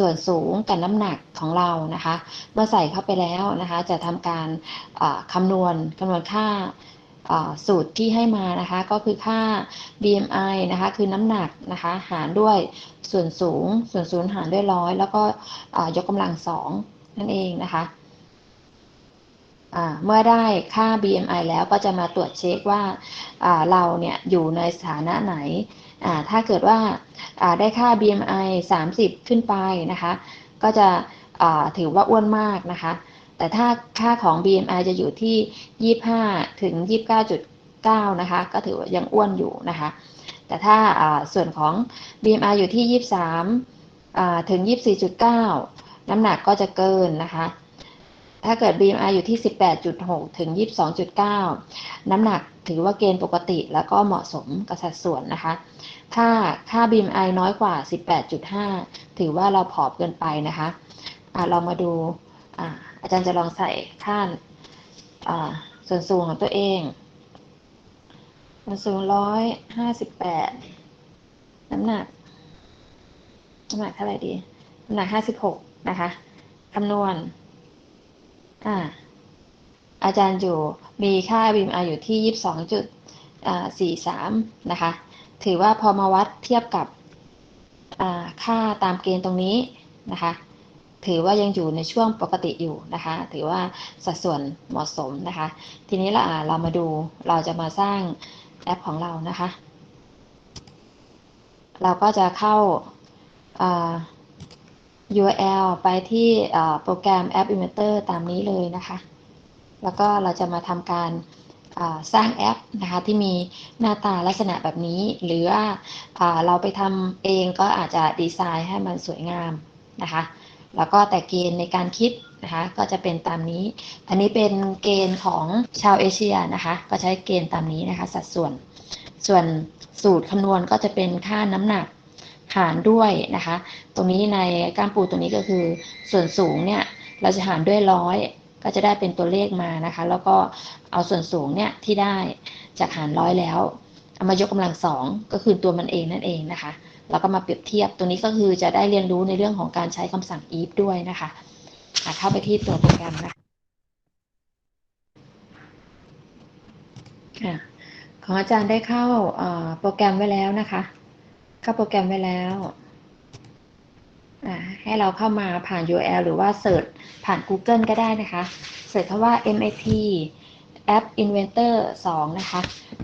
ส่วนสูงกับน้ำหนักของเรานะคะ เมื่อใส่เข้าไปแล้วนะคะ จะทำการคำนวณคำนวณค่าสูตรที่ให้มานะคะ ก็คือค่า BMI นะคะ คือน้ำหนักนะคะ หารด้วยส่วนสูง ส่วนสูงหารด้วยร้อยแล้วก็ยกกำลังสองนั่นเองนะคะเมื่อได้ค่า BMI แล้วก็จะมาตรวจเช็คว่าเราเนี่ยอยู่ในสถานะไหน ถ้าเกิดว่าได้ค่า BMI 30 ขึ้นไปนะคะ ก็จะถือว่าอ้วนมากนะคะ แต่ถ้าค่าของ BMI จะอยู่ที่ 25 ถึง 29.9 นะคะ ก็ถือว่ายังอ้วนอยู่นะคะ แต่ถ้าส่วนของ BMI อยู่ที่ 23 ถึง 24.9 น้ำหนักก็จะเกินนะคะ ถ้าเกิด BMI อยู่ที่ 18.6 ถึง 22.9 น้ำหนักถือว่าเกณฑ์ปกติแล้วก็เหมาะสมกับสัดส่วนนะคะ ถ้าค่า BMI น้อยกว่า 18.5 ถือว่าเราผอมเกินไปนะคะะเรามาดูอาอาจารย์จะลองใส่ค่าส่วนสูงของตัวเองส่วนสูง 158 น้ำหนัก น้ำหนักเท่าไหร่ดี น้ำหนัก 56 นะคะคำนวณ อ่าอาจารย์อยู่มีค่า BMI อยู่ที่22.43นะคะ ถือว่าพอมาวัดเทียบกับค่าตามเกณฑ์ตรงนี้นะคะ ถือว่ายังอยู่ในช่วงปกติอยู่นะคะ ถือว่าสัดส่วนเหมาะสมนะคะ ทีนี้เราเรามาดูเราจะมาสร้างแอปของเรานะคะ เราก็จะเข้า URL ไปที่โปรแกรม App Inventor ตามนี้เลยนะคะ แล้วก็เราจะมาทำการสร้างแอปนะคะที่มีหน้าตาลักษณะแบบนี้ หรือว่าเราไปทำเองก็อาจจะดีไซน์ให้มันสวยงามนะคะแล้วก็แต่เกณฑ์ในการคิดนะคะก็จะเป็นตามนี้ อันนี้เป็นเกณฑ์ของชาวเอเชียนะคะก็ใช้เกณฑ์ตามนี้นะคะสัดส่วน ส่วนสูตรคำนวณก็จะเป็นค่าน้ำหนัก หารด้วยนะคะ ตรงนี้ในก้ามปูตรงนี้ก็คือส่วนสูงเนี่ยเราจะหารด้วยร้อยก็จะได้เป็นตัวเลขมานะคะ แล้วก็เอาส่วนสูงเนี่ยที่ได้จากหารร้อยแล้วเอามายกกำลังสองก็คือตัวมันเองนั่นเองนะคะแล้วก็มาเปรียบเทียบตรงนี้ก็คือจะได้เรียนรู้ในเรื่องของการใช้คำสั่ง if ด้วยนะคะเข้าไปที่ตัวโปรแกรมนะคะของอาจารย์ได้เข้าโปรแกรมไว้แล้วนะคะ เข้าโปรแกรมไว้แล้วให้เราเข้ามาผ่าน URL หรือว่าเสิร์ชผ่าน Google ก็ได้นะคะเสิร์ชคำว่า MIT App Inventor 2 นะคะ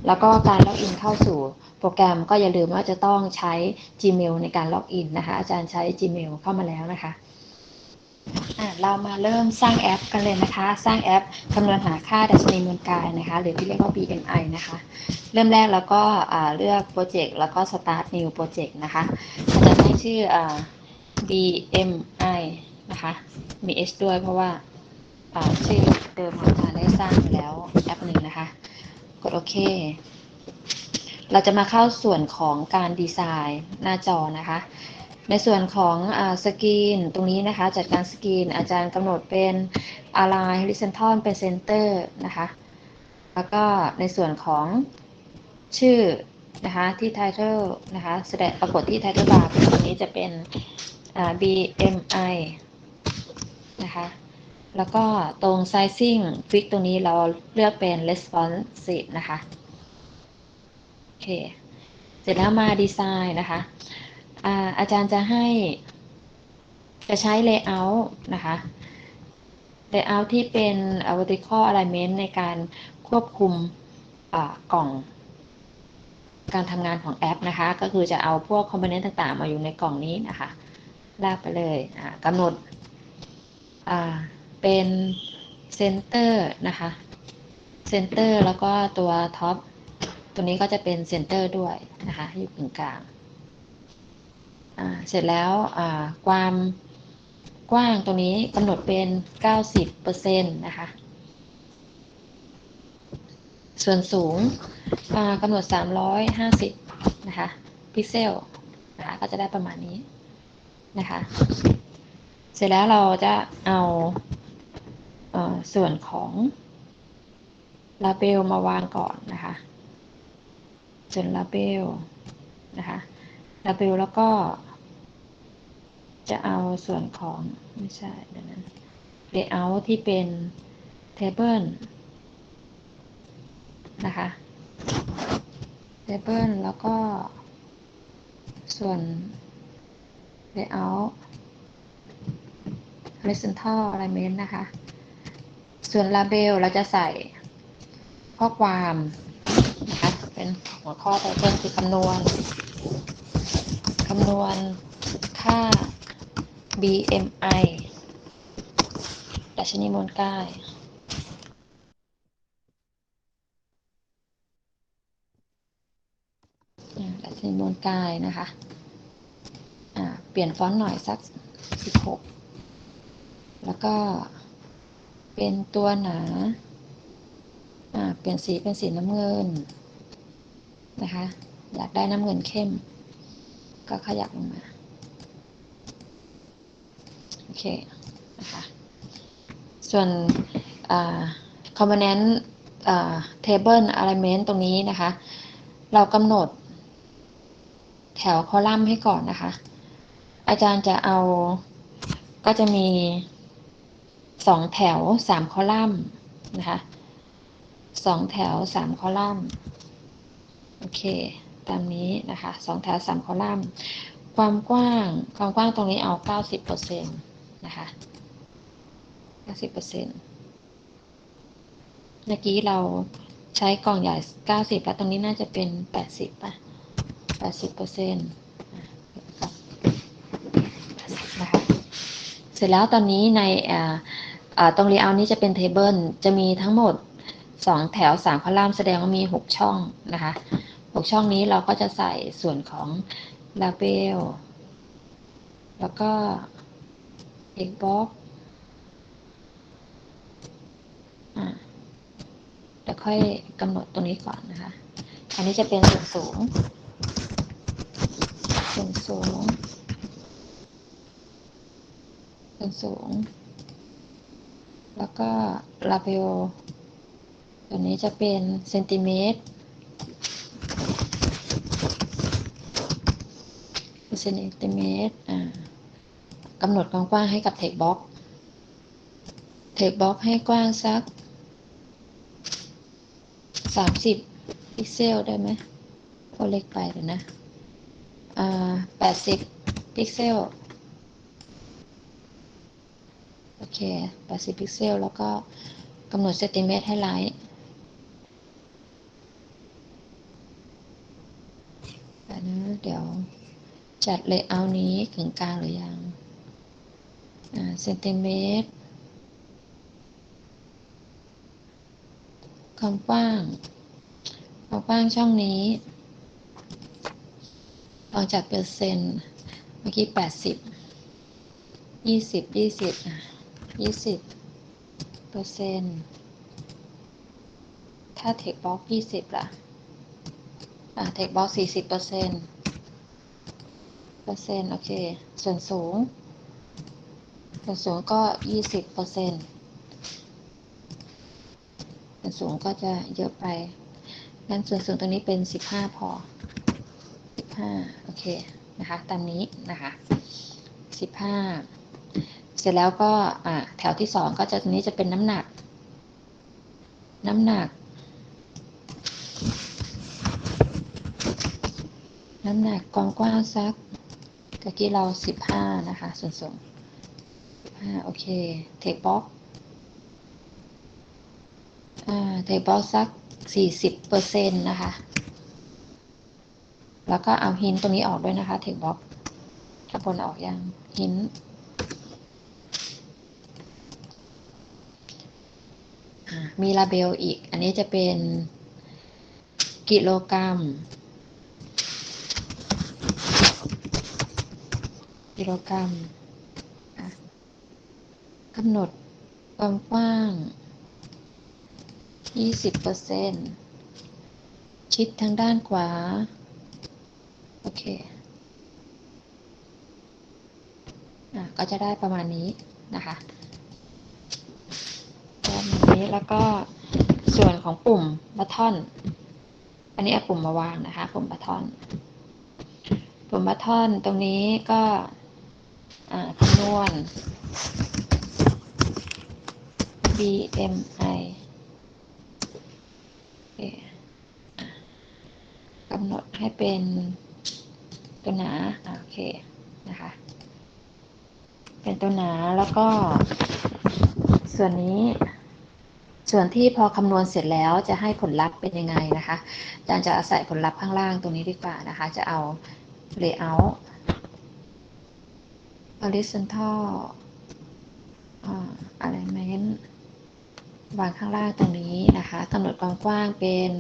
แล้วก็การล็อกอินเข้าสู่โปรแกรมก็อย่าลืมว่าจะต้องใช้ Gmail ในการล็อกอินนะคะ อาจารย์ใช้ Gmail เข้ามาแล้วนะคะ เรามาเริ่มสร้างแอปกันเลยนะคะ สร้างแอปคำนวณหาค่าดัชนีมวลกายนะคะ หรือที่เรียกว่า BMI นะคะ เริ่มแรกแล้วก็เลือกโปรเจกต์แล้วก็ start new project นะคะอาจารย์ให้ชื่อ BMI นะคะ มี H ด้วยเพราะว่าชื่อเดิมของอาจาได้สร้างไปแล้วแอปหนึ่งนะคะ กดโอเค เราจะมาเข้าส่วนของการดีไซน์หน้าจอนะคะ ในส่วนของอสกรีนตรงนี้นะคะ จัดการสกรีนอาจารย์กำหนดเป็น align horizontal เป็น center นะคะ แล้วก็ในส่วนของชื่อนะคะ ที่ title นะคะ แสดงปรากฏที่ title bar ตรงนี้จะเป็น BMI นะคะ แล้วก็ตรง sizing fix ตรงนี้เราเลือกเป็น responsive นะคะ โอเค เสร็จแล้วมาดีไซน์นะคะ อาจารย์จะให้จะใช้ layout นะคะ layout ที่เป็น vertical alignment ในการควบคุมกล่อง การทำงานของแอปนะคะ ก็คือจะเอาพวกคอมโพเนนต์ต่าง ๆ มาอยู่ในกล่องนี้นะคะ ลากไปเลยกำหนดเป็นเซนเตอร์นะคะเซนเตอร์แล้วก็ตัวท็อปตัวนี้ก็จะเป็นเซนเตอร์ด้วยนะคะอยู่ตรงกลาง เสร็จแล้วความกว้างตรงนี้กำหนดเป็น 90%นะคะ ส่วนสูงกำหนด 350 นะคะ พิกเซลนะคะก็จะได้ประมาณนี้นะคะ เสร็จแล้วเราจะเอาส่วนของลาเบลมาวางก่อนนะคะ ส่วนลาเบลนะคะลาเบลแล้วก็ จะเอาส่วนของไม่ใช่เดี๋ยวนะ layout ที่เป็น table นะคะ table แล้วก็ ส่วน layout horizontal alignment นะคะ ส่วน label เราจะใส่ข้อความนะคะเป็นหัวข้อ title คือคำนวณคำนวณค่า BMI ดัชนีมวลกาย ดัชนีมวลกายนะคะอ่าเปลี่ยนฟอนต์หน่อยสัก 16 แล้วก็เป็นตัวหนาอ่าเปลี่ยนสีเป็นสีน้ำเงินนะคะ อยากได้น้ำเงินเข้ม ก็ขยับลงมา เคนะคะส่วนคอ่า component อ่า table alignment ตรงนี้นะคะ เรากำหนดแถวคอลัมน์ให้ก่อนนะคะ อาจารย์จะเอาก็จะมีสองแถวสามคอลัมน์นะคะสองแถวสามคอลัมน์ โอเค ตามนี้นะคะสองแถวสามคอลัมน์ ความกว้าง ความกว้างตรงนี้เอาเก้าสิบเปอร์เซ็นต์ นะคะเก้าสิบเปอร์เซ็นต์เมื่อกี้เราใช้กล่องใหญ่เก้าสิบแล้วตรงนี้น่าจะเป็นแปดสิบป่ะแปดสิบเปอร์เซ็นต์นะคะเสร็จแล้วตอนนี้ในตรงเรียลนี้จะเป็นเทเบิลจะมีทั้งหมดสองแถวสามคอลัมน์แสดงว่ามีหกช่องนะคะหกช่องนี้เราก็จะใส่ส่วนของ label แล้วก็ x box อ่าเดี๋ยวค่อยกำหนดตรงนี้ก่อนนะคะ อันนี้จะเป็นส่วนสูง ส่วนสูง ส่วนสูง แล้วก็ label ตัวนี้จะเป็นเซนติเมตรเซนติเมตร อ่า กำหนดความกว้างให้กับ text box text box ให้กว้างสักสามสิบพิกเซลได้ไหมก็เล็กไปเดี๋ยวนะอ่าแปดสิบพิกเซล โอเคแปดสิบพิกเซล แล้วก็กำหนดเซนติเมตรให้ไลท์แต่นะเดี๋ยวจัดเลเยอร์นี้ถึงกลางหรือยัง เซนติเมตรความกว้างความกว้างช่องนี้ลองจัดเปอร์เซ็นต์เมื่อกี้แปดสิบยี่สิบยี่สิบยี่สิบเปอร์เซ็นต์ถ้าเทคบล็อกยี่สิบล่ะอ่าเทคบล็อกสี่สิบเปอร์เซ็นต์เปอร์เซ็นต์โอเค ส่วนสูง ส่วนสูงก็ยี่สิบเปอร์เซ็นต์ส่วนสูงก็จะเยอะไป งั้นส่วนสูงตรงนี้เป็นสิบห้าพอสิบห้าโอเคนะคะ ตามนี้นะคะสิบห้าเสร็จแล้วก็อ่าแถวที่สองก็จะตรงนี้จะเป็นน้ำหนัก น้ำหนัก น้ำหนักกว้างๆสักตะกี้เราสิบห้านะคะ ส่วนสูง สิบห้าโอเคเทคบ็อกอ่าเทคบ็อกสักสี่สิบเปอร์เซ็นต์นะคะ แล้วก็เอาหินตรงนี้ออกด้วยนะคะเทคบ็อกข้างบนออกยังหินมีลาเบลอีก อันนี้จะเป็นกิโลกรัม กิโลกรัมอะ กำหนดความกว้างยี่สิบเปอร์เซ็นต์ชิดทางด้านขวา โอเคอะก็จะได้ประมาณนี้นะคะประมาณนี้แล้วก็ส่วนของปุ่มบัตทอน อันนี้เอาปุ่มมาวางนะคะ ปุ่มบัตทอน ปุ่มบัตทอนตรงนี้ก็อ่อ่าคำนวณ BMI กำหนดให้เป็นตัวหนาโอเคนะคะ เป็นตัวหนาแล้วก็ ส่วนนี้ ส่วนที่พอคำนวณเสร็จแล้วจะให้ผลลัพธ์เป็นยังไงนะคะอาจารย์จะอาศัยผลลัพธ์ข้างล่างตรงนี้ดีกว่านะคะ จะเอา layout horizontal อ่า alignment วางข้างล่างตรงนี้นะคะกำหนดความกว้างเป็น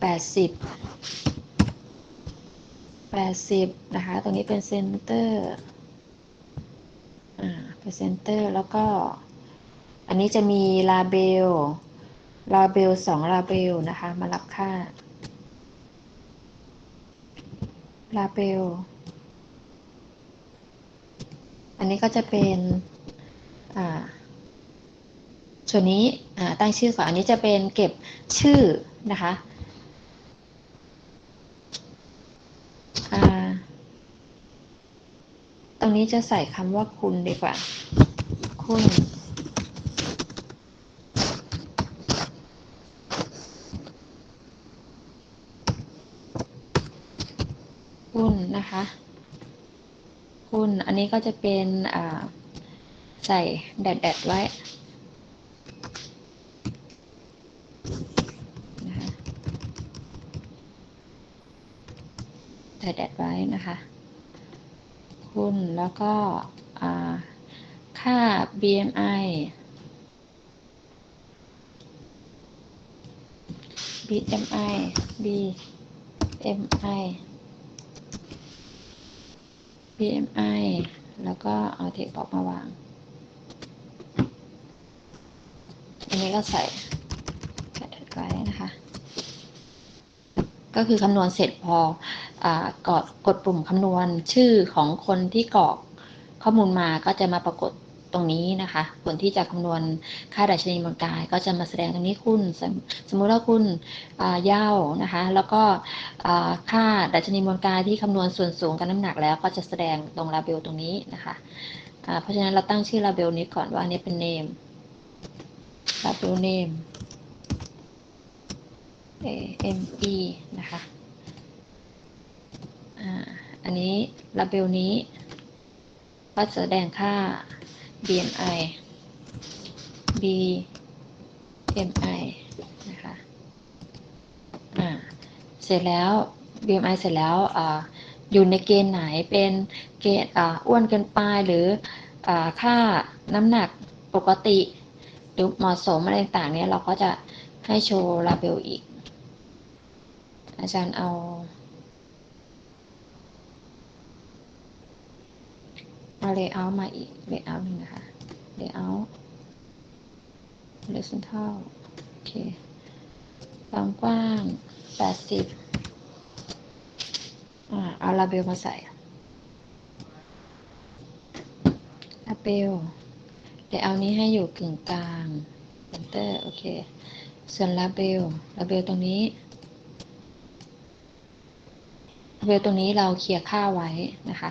80 80 นะคะ ตรงนี้เป็นเซนเตอร์อ่าเป็นเซนเตอร์แล้วก็ อันนี้จะมีลาเบลลาเบลสองลาเบลนะคะ มารับค่าลาเบลอันนี้ก็จะเป็นอ่า ส่วนนี้ตั้งชื่อก่อนอันนี้จะเป็นเก็บชื่อนะคะตรงนี้จะใส่คำว่าคุณดีกว่า คุณ คุณนะคะ คุณ อันนี้ก็จะเป็นใส่แดดแดดๆไว้นะคะ แดดแดดไว้นะคะ คุณ แล้วก็ค่า BMI BMI BMI BMI แล้วก็เอาเทคบอกมาวาง อันนี้ก็ใส่แผ่ไว้นะคะ ก็คือคำนวณเสร็จพอ กดกดปุ่มคำนวณชื่อของคนที่กรอกข้อมูลมาก็จะมาปรากฏตรงนี้นะคะผลที่จะคำนวณค่าดัชนีมวลกาย ก็จะมาแสดงตรงนี้คุณสมสมมุติว่าคุณย่าวนะคะ แล้วก็ค่าดัชนีมวลกายที่คำนวณส่วนสูงกับน้ำหนักแล้วก็จะแสดงตรงลาเบลตรงนี้นะคะเพราะฉะนั้นเราตั้งชื่อลาเบลนี้ก่อนว่าอันนี้เป็น name ลาเบล name A M E นะคะ นนี้ลาเบลนี้ก็แสดงค่า BMI BMI นะคะอ่าเสร็จแล้ว BMI เสร็จแล้วอ่าอยู่ในเกณฑ์ไหนเป็นเกณฑ์อ้วนเกินไปหรืออค่าน้ำหนักปกติ หรือเหมาะสมอะไรต่างๆเนี่ยเราก็จะให้โชว์ลาเบลอีก อาจารย์เอา เอา layout มาอีก layout หนึ่งนะคะ layout horizontal โอเคความกว้าง 80อ่าเอาลาเบลมาใส่ลาเบล layout นี้ให้อยู่กึ่งกลาง center โอเค ส่วนลาเบลลาเบลตรงนี้ลาเบลตรงนี้เราเคลียร์ค่าไว้นะคะ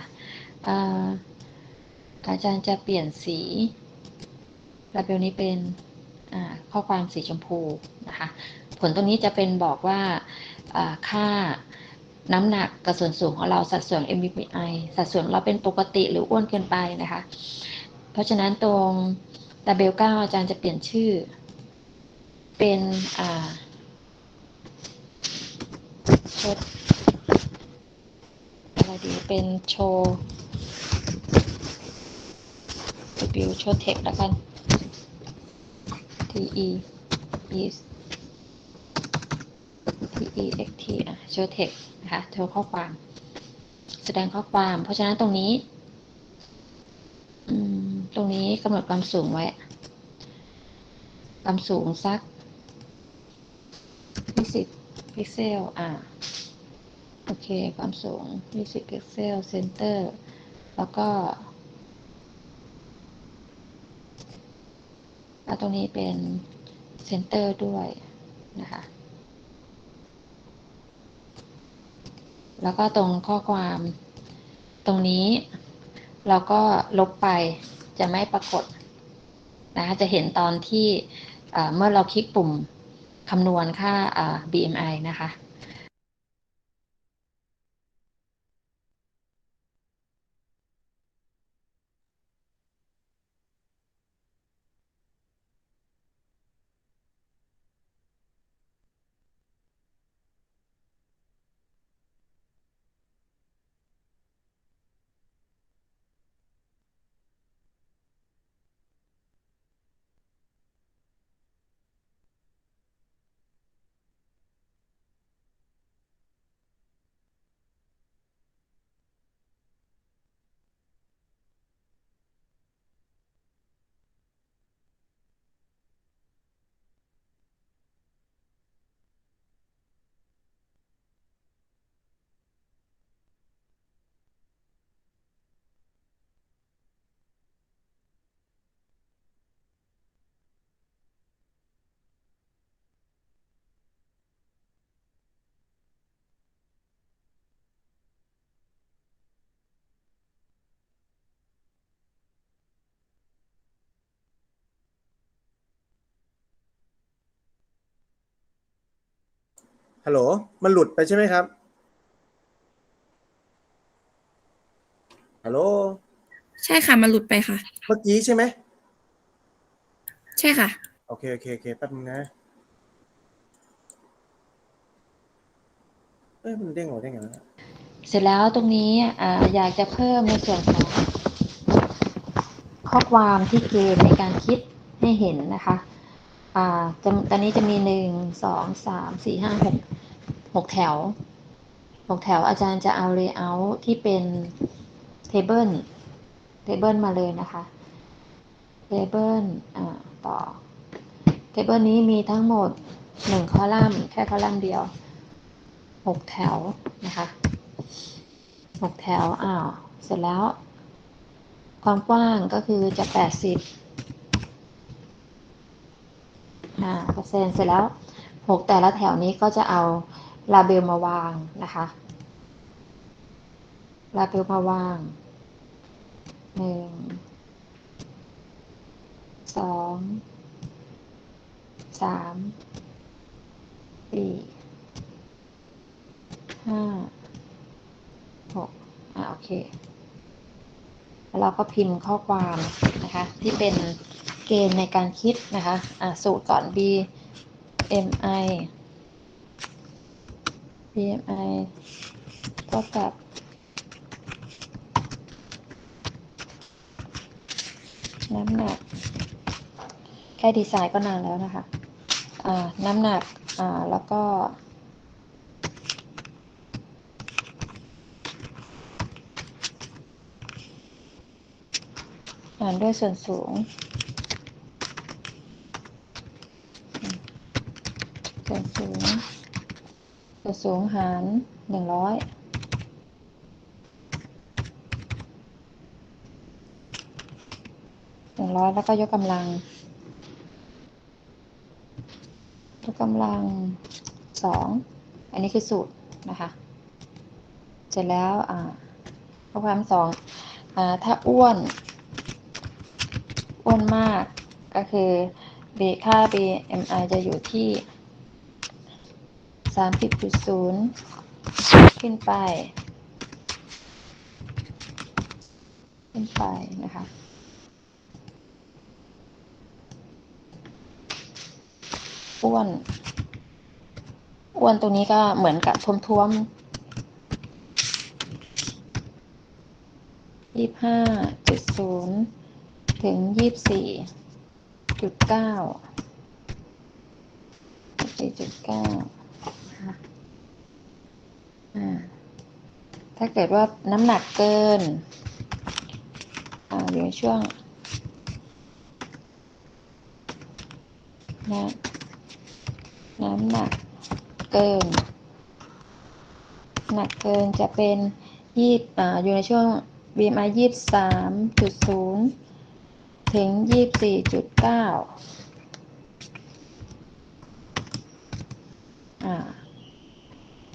อาจารย์จะเปลี่ยนสีลาเบลนี้เป็นข้อความสีชมพูนะคะ ผลตรงนี้จะเป็นบอกว่าค่าน้ำหนักกับส่วนสูงของเราสัดส่วน MBI สัดส่วนเราเป็นปกติหรืออ้วนเกินไปนะคะ เพราะฉะนั้นตรงลาเบล9อาจารย์จะเปลี่ยนชื่อ เป็นชดอะไรดีเป็นโชว์ W โชว์เทคแล้วกัน T E E T E X T อะโชว์เทคนะคะโชว์ข้อความ แสดงข้อความ เพราะฉะนั้นตรงนี้ ตรงนี้กำหนดความสูงไว้ ความสูงสัก20พิกเซล อ่า โอเค ความสูง20พิกเซล เซนเตอร์ แล้วก็แล้ว ตรงนี้เป็นเซนเตอร์ด้วยนะคะ แล้วก็ตรงข้อความตรงนี้เราก็ลบไปจะไม่ปรากฏนะคะจะเห็นตอนที่เมื่อเราคลิกปุ่มคำนวณค่า BMI นะคะ ฮัลโหล มันหลุดไปใช่ไหมครับ ฮัลโหล ใช่ค่ะ มันหลุดไปค่ะ เมื่อกี้ใช่ไหม ใช่ค่ะ โอเค โอเค โอเค แป๊บนึงนะ เอ้ย มันเด้งออกได้ไงวะเสร็จแล้วตรงนี้อ่าอยากจะเพิ่มในส่วนของข้อความที่เกณฑ์ในการคิดให้เห็นนะคะ อ่าจะตอนนี้จะมีหนึ่งสองสามสี่ห้าหกหกแถวหกแถวอาจารย์จะเอา layout ที่เป็น table table มาเลยนะคะ table อ่าต่อ table นี้มีทั้งหมดหนึ่งคอลัมน์แค่คอลัมน์เดียวหกแถวนะคะหกแถวอ้าวเสร็จแล้ว ความกว้างก็คือจะแปดสิบอ่า เซ็นเสร็จแล้วหกแต่ละแถวนี้ก็จะเอาลาเบลมาวางนะคะลาเบลมาวางหนึ่งสองสามสี่ห้าหกอ่าโอเค แล้วเราก็พิมพ์ข้อความนะคะ ที่เป็น กณฑ์ในการคิดนะคะอ่าสูตรก่อน b m i b m i เท่ากับ น้ำหนัก แค่ดีไซน์ก็นานแล้วนะคะอ่าน้ำหนักอ่าแล้วก็หารด้วยส่วนสูง ส่วนสูง สูงหารหนึ่งร้อยหนึ่งร้อยแล้วก็ยกกำลัง ยกกำลังสอง อันนี้คือสูตรนะคะ เสร็จแล้วอ่าข้อความสองอ่าถ้าอ้วน อ้วนมากก็คือ B ค่า BMI จะอยู่ที่ 30.0ขึ้นไป ขึ้นไปนะคะ อ้วน อ้วนตรงนี้ก็เหมือนกับท้วมๆยี่ห้าจุดศูนย์ถึงยี่สี่จุดเก้าสี่จุดเก้าอ่า ถ้าเกิดว่าน้ำหนักเกินออยู่ในช่วงนะน้ำหนักเกิน หนักเกินจะเป็นยี่ออยู่ในช่วง BMI ยี่สามจุดศูนย์ถึงยี่สี่จุดเก้าอ่า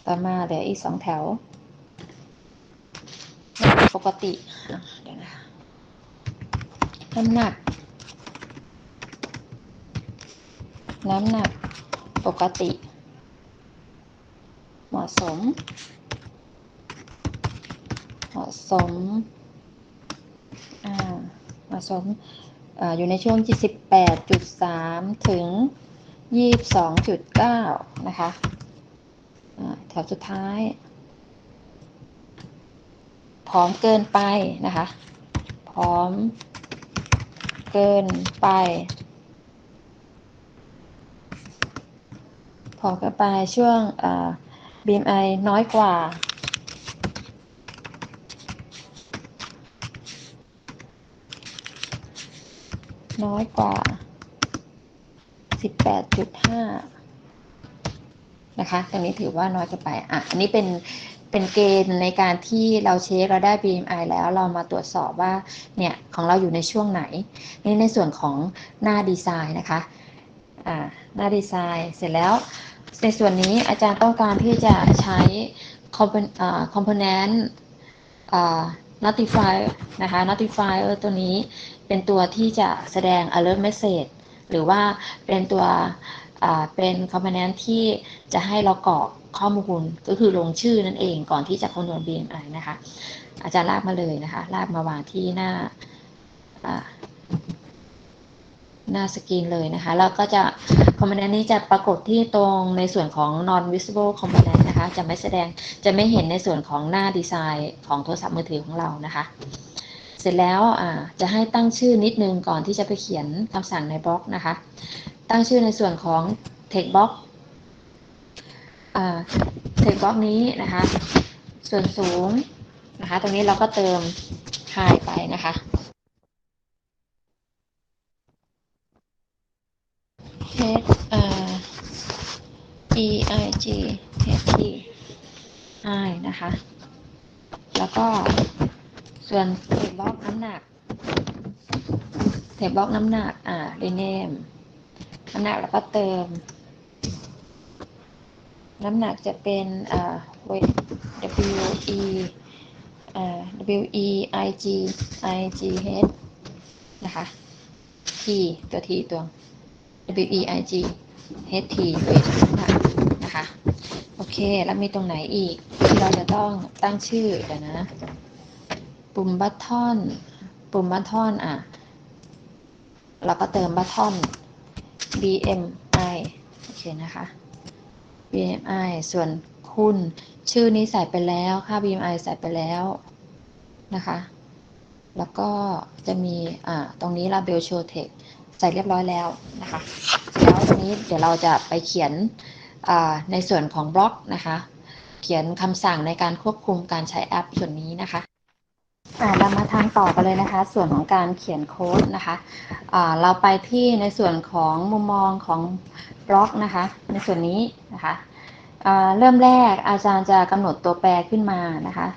ต่อมาเดี๋ยวอีกสองแถว ปกติเดี๋ยวนะน้ำหนัก น้ำหนักปกติ เหมาะสม เหมาะสมอ่าเหมาะสมอ่าอยู่ในช่วง78.3 ถึง 22.9 นะคะอ่าแถวสุดท้าย พร้อมเกินไปนะคะพร้อมเกินไปพร้อมเกินไปช่วงอ่า BMI น้อยกว่า น้อยกว่า 18.5 นะคะ ตรงนี้ถือว่าน้อยเกินไป อะ อันนี้เป็น เป็นเกณฑ์ในการที่เราเช็คเราได้ BMI แล้วเรามาตรวจสอบว่าเนี่ยของเราอยู่ในช่วงไหน นี่ในส่วนของหน้าดีไซน์นะคะอ่าหน้าดีไซน์เสร็จแล้วในส่วนนี้อาจารย์ต้องการที่จะใช้ component อ่า component อ่า notify นะคะ notifier ตัวนี้เป็นตัวที่จะแสดง alert message หรือว่าเป็นตัว เป็น component ที่จะให้เรากรอกข้อมูลก็คือลงชื่อนั่นเองก่อนที่จะคำนวณ BMI นะคะ อาจารย์ลากมาเลยนะคะ ลากมาวางที่หน้าหน้าสกรีนเลยนะคะ แล้วก็จะ component นี้จะปรากฏที่ตรงในส่วนของ non visible component นะคะ จะไม่แสดงจะไม่เห็นในส่วนของหน้าดีไซน์ของโทรศัพท์มือถือของเรานะคะ เสร็จแล้วจะให้ตั้งชื่อนิดนึงก่อนที่จะไปเขียนคำสั่งในบล็อกนะคะ ตั้งชื่อในส่วนของ text box อ่า text box นี้นะคะ ส่วนสูงนะคะ ตรงนี้เราก็เติม high ไปนะคะ h r e i g h t i นะคะ แล้วก็ส่วนเทปบล็อกน้ำหนักเทปบล็อกน้ำหนักอ่า rename น้ำหนักแล้วก็เติม น้ำหนักจะเป็นเอ่า weight w e อ่า w e i g i g h นะคะ t ตัว t ตัว W E I G H T weight น้ำหนักนะคะ โอเค แล้วมีตรงไหนอีก ที่เราจะต้องตั้งชื่อเดี๋ยวนะ ปุ่มบัตทอน ปุ่มบัตทอนอะ เราก็เติมบัตทอน B M I โอเคนะคะ B M I ส่วนคุณชื่อนี้ใส่ไปแล้วค่า B M I ใส่ไปแล้วนะคะ แล้วก็จะมีอ่าตรงนี้ label show text ใส่เรียบร้อยแล้วนะคะ แล้วตรงนี้เดี๋ยวเราจะไปเขียนในส่วนของบล็อกนะคะ เขียนคำสั่งในการควบคุมการใช้แอปส่วนนี้นะคะ เรามาทางต่อกันเลยนะคะ ส่วนของการเขียนโค้ดนะคะเราไปที่ในส่วนของมุมมองของบล็อกนะคะ ในส่วนนี้นะคะเริ่มแรกอาจารย์จะกำหนดตัวแปรขึ้นมานะคะ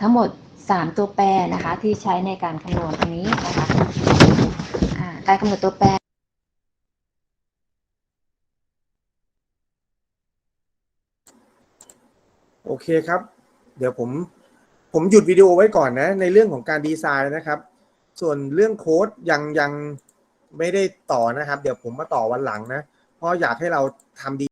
ทั้งหมด 3 ตัวแปรนะคะที่ใช้ในการคำนวณตรงนี้นะคะอาการกำหนดตัวแปรโอเคครับ เดี๋ยวผม ผมหยุดวิดีโอไว้ก่อนนะ ในเรื่องของการดีไซน์นะครับ ส่วนเรื่องโค้ดยังยังไม่ได้ต่อนะครับ เดี๋ยวผมมาต่อวันหลังนะ เพราะอยากให้เราทำดี